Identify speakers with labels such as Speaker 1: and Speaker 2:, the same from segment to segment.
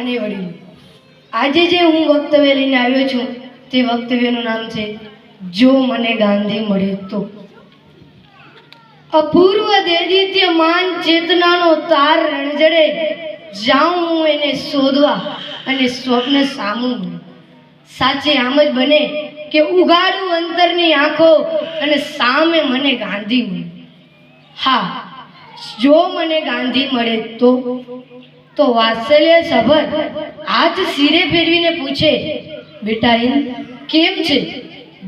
Speaker 1: અને વડીલો. આજે જે હું વક્તવ્ય લઈને આવ્યો છું, તે વક્તવ્યનું નામ છે, જો મને ગાંધી મળે તો. અપૂર્વ દેદિત્ય માન ચેતનાનો તાર રણજડે, જાઉં હું એને શોધવા અને સ્વપ્ન સામું. સાચે આમ જ બને કે ઉગાડું અંતરની આંખો અને સામે મને ગાંધી મળે. હા, જો મને ગાંધી મળે તો. તો વાત્સલ્ય સભર હાથ શિરે ફેરવીને પૂછે, બેટા ઇન, કેમ છે?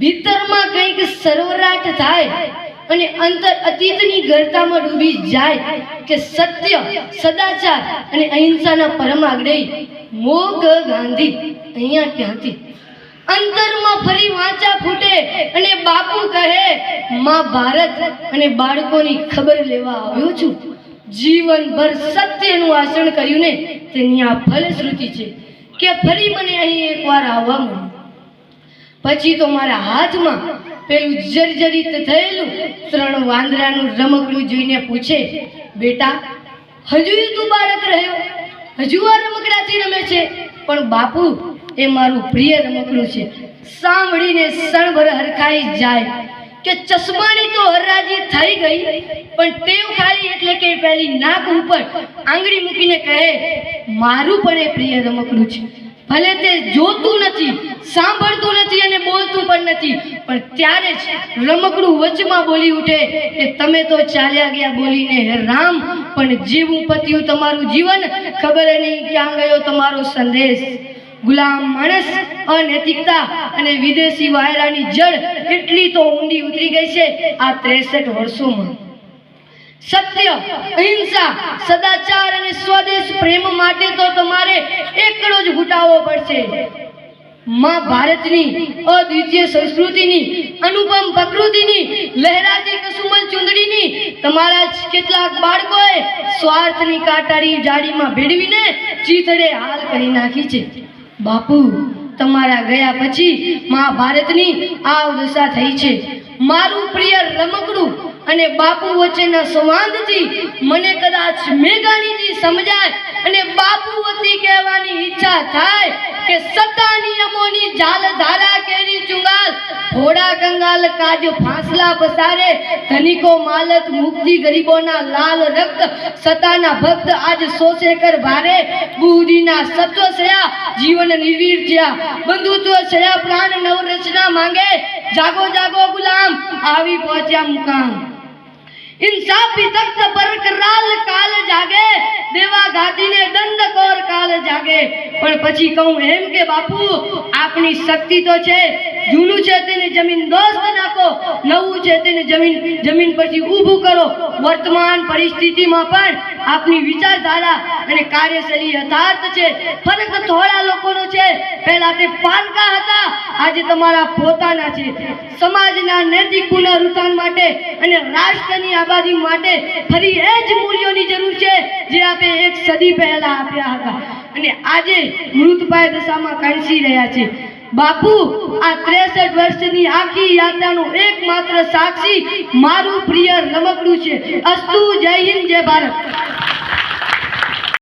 Speaker 1: ભીતરમાં કંઈક સરવરાટ થાય અને અંતર અતીતની ગરતામાં ડૂબી જાય કે સત્ય, સદાચાર અને અહિંસાના પરમાગ્રહી મોગ ગાંધી અહીંયા ક્યાંથી? અંતરમાં ફરી વાંચા ફૂટે અને બાપુ કહે, માં ભારત અને બાળકોની ખબર લેવા આવ્યો છું. જીવનભર સત્યનું આચરણ કર્યું ને, તેની આ ફલશ્રુતિ છે કે ફરી મને અહીં એકવાર આવવા મળ્યું પછી તો મારા હાથમાં પેલું જર્જરિત થયેલું ત્રણ વાંદરાનું રમકડું જોઈને પૂછે, બેટા, હજુ તું બાળક રહ્યો? હજુ આ રમકડાથી રમે છે? પણ બાપુ, એ મારું પ્રિય રમકડું છે. સાંભળીને સણભર હરખાઈ જાય. કે ચશ્માની તો હરરાજી થઈ ગઈ, પણ ટેવ ખાલી એટલે કે પેલી નાક ઉપર આંગળી મૂકીને કહે, મારું પણ એ પ્રિય રમકડું છે. ભલે તે જોતું નથી, સાંભળતું નથી અને બોલતું પણ નથી, પણ ત્યારે જ રમકડું વચમાં બોલી ઉઠે કે તમે તો ચાલ્યા ગયા બોલીને હે રામ પણ જીવું પત્યું તમારું જીવન, ખબર નહીં ક્યાં ગયો તમારો સંદેશ. ગુલામ માણસ, અનૈતિકતા અને વિદેશી વાયરાની જડ એટલી તો ઊંડી ઉતરી ગઈ છે આ ત્રેસઠ વર્ષોમાં. સત્ય, અહિંસા, સદાચાર અને સ્વદેશ પ્રેમ માટે તો તમારે એકડો જ ઘૂંટાવો પડશે. માં ભારતની અદ્વિતીય સંસ્કૃતિની, અનુપમ પ્રકૃતિની, લહેરાતી કસુમલ ચુંદડીની, તમારા જ કેટલાક બાળકોએ સ્વાર્થની કાંટાળી જાળીમાં ભેળવીને ચીતડે હાલ કરી નાખી છે. બાપુ, તમારા ગયા પછી મહાભારતની આ દશા થઈ છે. મારું પ્રિય રમકડું અને બાપુ વચ્ચેના સંવાદથી મને કદાચ મેઘાણીજી સમજાય અને બાપુ વતી કહેવાની ઈચ્છા થાય કે સત્તા નિયમોની જાલ ધારા કેરી ચુંગાલ ઘોડા કંગાલ કાજ ફાંસલા પસારે, ધનિકો માલત મુક્તિ ગરીબોના લાલ રક્ત સતાના ભક્ત આજ સોસે કર ભારે, બુદ્ધિના સત્વ સયા, જીવન નિર્વીર થયા બંધુત્વ સયા પ્રાણ નવરચના માંગે, જાગો જાગો ગુલામ, આવી પહોંચ્યા મુકામ. ઇન્સાફી તખ્ત પર કરાલ કાલ જાગે, દેવા ગાદીને દંડ કોર કાલ જાગે. પણ પછી કહું એમ કે બાપુ આપણી શક્તિ તો છે જૂનું છે તેને જમીન દોસ્ત નાખો, નવું છે તેને જમીન જમીન પરથી ઊભું કરો. વર્તમાન પરિસ્થિતિમાં પણ આપની વિચારધારા અને કાર્યશૈલી યથાર્થ છે. ફરક થોડા લોકોનો છે. પહેલા તે પાનકા હતા. આજે તમારા પોતાના છે. સમાજના નૈતિક પુનરુત્થાન માટે અને રાષ્ટ્રની આબાદી માટે ફરી એ જ મૂલ્યોની જરૂર છે જે આપણે એક સદી પહેલા આપ્યા હતા. અને આજે મૃતપાય દશામાં કાંસી રહ્યા છે. બાપુ, આ ત્રેસઠ વર્ષની આખી યાત્રાનું એકમાત્ર સાક્ષી મારું પ્રિય રમકડું છે. અસ્તુ જય હિન્દ, જય ભારત.